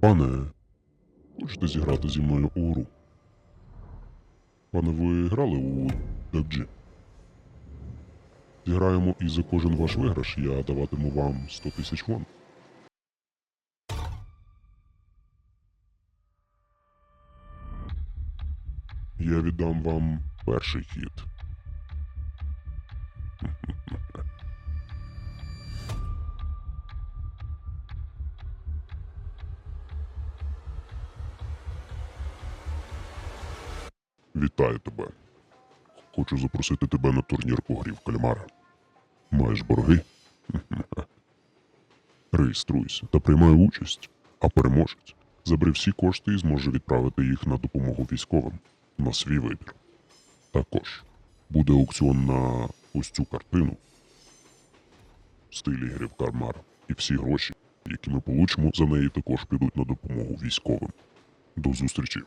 Пане, хочете зіграти зі мною у гру? Пане, ви грали у DFG? Зіграємо і за кожен ваш виграш я даватиму вам 100 тисяч вон. Я віддам вам перший хід. Вітаю тебе. Хочу запросити тебе на турнір по кальмара. Маєш борги? Реєструйся та приймай участь, а переможець забере всі кошти і зможе відправити їх на допомогу військовим на свій вибір. Також буде аукціон на ось цю картину в стилі гри кальмара. І всі гроші, які ми получимо за неї, також підуть на допомогу військовим. До зустрічі!